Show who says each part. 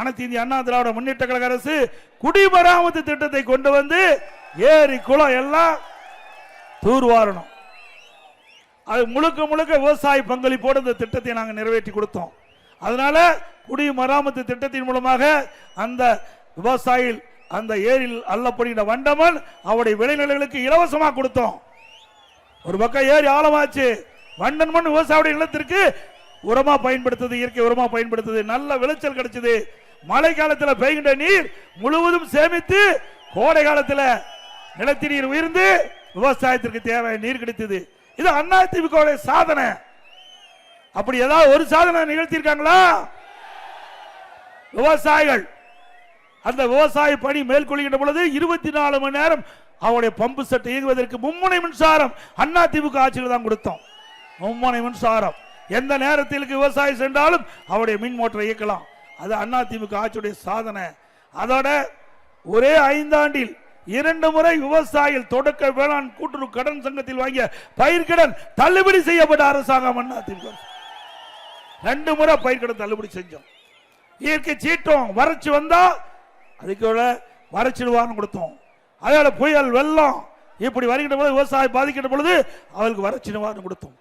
Speaker 1: அனைத்து இந்திய அண்ணா திராவிட முன்னேற்ற கழக அரசு குடிமராமத்து திட்டத்தை கொண்டு வந்து ஏரி குளம் எல்லாம் தூர்வாரணும். அது முழுக்க முழுக்க விவசாய பங்களிப்போடு இந்த திட்டத்தை நாங்கள் நிறைவேற்றி கொடுத்தோம். அதனால குடிமராமத்து திட்டத்தின் மூலமாக அந்த விவசாயி அந்த ஏரியில் அள்ளப்படுகின்ற வண்டமன் அவருடைய விளைநிலங்களுக்கு இலவசமாக கொடுத்தோம். ஒரு பக்கம் ஏரி ஆழமாச்சு வண்டன் மண் விவசாயியுடைய நிலத்திற்கு உரமா பயன்படுத்துது இயற்கை உரமா பயன்படுத்துது நல்ல விளைச்சல் கிடைச்சது. மழை காலத்தில் பெய்கின்ற நீர் முழுவதும் சேமித்து கோடை காலத்தில் நிலத்தி நீர் உயர்ந்து விவசாயத்திற்கு தேவை நீர் கிடைத்தது. இது அண்ணா திமுக சாதனை. அப்படி ஏதாவது ஒரு சாதனை நிகழ்த்தியிருக்காங்களா? விவசாயிகள். அந்த விவசாய பணி மேற்கொள்கின்ற பொழுது இருபத்தி நாலு மணி நேரம் அவருடைய பம்பு செட் இயங்குவதற்கு மும்முனை மின்சாரம் அண்ணா திமுக ஆட்சியில் தான் கொடுத்தோம். மும்முனை மின்சாரம். எந்த நேரத்திற்கு விவசாயி சென்றாலும் அவருடைய மின் மோட்டரை இயக்கலாம். அது அண்ணா ஆட்சியுடைய சாதனை. அதோட ஒரே ஐந்தாண்டில் இரண்டு முறை விவசாயிகள் தொடக்க வேளாண் கூட்டுறவு கடன் சங்கத்தில் வாங்கிய பயிர்கடன் தள்ளுபடி செய்யப்பட்ட அரசாங்கம் அண்ணா ரெண்டு முறை பயிர்கடன் தள்ளுபடி செஞ்சோம். இயற்கை சீற்றம் வறட்சி வந்தா அதுக்கு வறட்சிடுவான்னு கொடுத்தோம். அதோட புயல் வெள்ளம் இப்படி வருகின்ற பொழுது விவசாயம் பாதிக்கின்ற பொழுது அவளுக்கு வறட்சி நிவாரணம் கொடுத்தோம்.